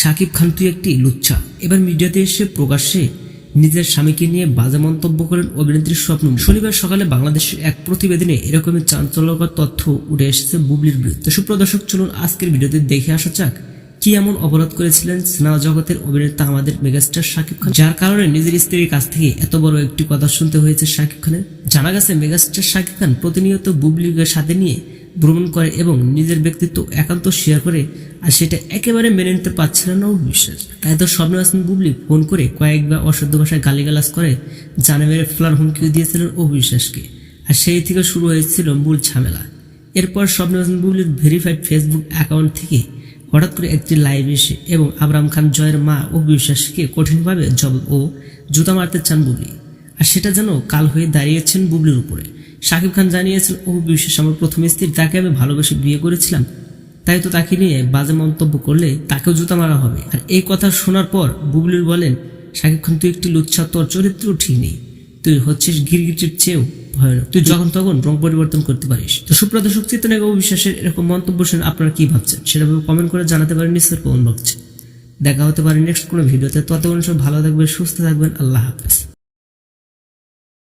শাকিব খান তুই একটি লুচ্ছা। এবার মিডিয়াতে এসে প্রকাশ্যে নিজের স্বামীকে নিয়ে বাজে মন্তব্য করেন অভিনেত্রীর স্বপ্ন শনিবার সকালে বাংলাদেশের এক প্রতিবেদনে এরকমই চাঞ্চল্যকর তথ্য উঠে এসেছে বুবলির বিরুদ্ধে। সুপ্রদর্শক চলুন আজকের ভিডিওতে দেখে আসা যাক, কি এমন অপরাধ করেছিলেন সিনেমা জগতের অভিনেতা আমাদের মেগাস্টার শাকিব খান। যার কারণে নিজের স্ত্রীর কাছ থেকে এত বড় একটি কথা শুনতে হয়েছে শাকিব খানের। জানা গেছে, মেগাস্টার শাকিব খান প্রতিনিয়ত বুবলিকে সাথে নিয়ে ভ্রমণ করে এবং নিজের ব্যক্তিত্ব একান্ত শেয়ার করে, আর সেটা একেবারে মেনে নিতে পারছিলেন না বিশ্বাস। তাই তো স্বপ্ন হাসান বুবলি, ফোন করে কয়েকবার অসভ্য ভাষায় গালিগালাজ করে জানে মেরে ফেলার হুমকিও দিয়েছিলেন অবিশ্বাসকে আর সেই থেকে শুরু হয়েছিল মূল ঝামেলা। এরপর স্বপ্ন হাসান বুবলির ভেরিফাইড ফেসবুক অ্যাকাউন্ট থেকে হঠাৎ করে একটি লাইভ এসে এবং আবরাম খান জয়ের মা ও বিশ্বাসকে কঠিনভাবে জব ও জুতা মারতে চান বুবলি। আর সেটা যেন কাল হয়ে দাঁড়িয়েছেন বুবলির উপরে। শাকিব খান জানিয়েছেন, ও বিশ্বাস আমার প্রথম স্ত্রী, তাকে আমি ভালোবেসে বিয়ে করেছিলাম। তাই তো তাকে নিয়ে বাজে মন্তব্য করলে তাকেও জুতা মারা হবে। আর এই কথা শোনার পর বুবলির বলেন, শাকিব খান, তুই একটি লুচ্ছা, তোর চরিত্র ঠিক নেই। তুই হচ্ছিস গিরগিটির চেয়েও ভয়ানক। তুই যখন তখন রং পরিবর্তন করতে পারিস। তো সুপ্রদর্শক চিত্রনায়ক অবিশ্বাসের এরকম মন্তব্য শুনে আপনারা কি ভাবছেন? সেটা কমেন্ট করে জানাতে পারেন নিশ্চয় কমেন্ট বক্সে। দেখা হতে পারে নেক্সট কোনো ভিডিওতে। ততক্ষণ সব ভালো থাকবেন, সুস্থ থাকবেন, আল্লাহ হাফেজ।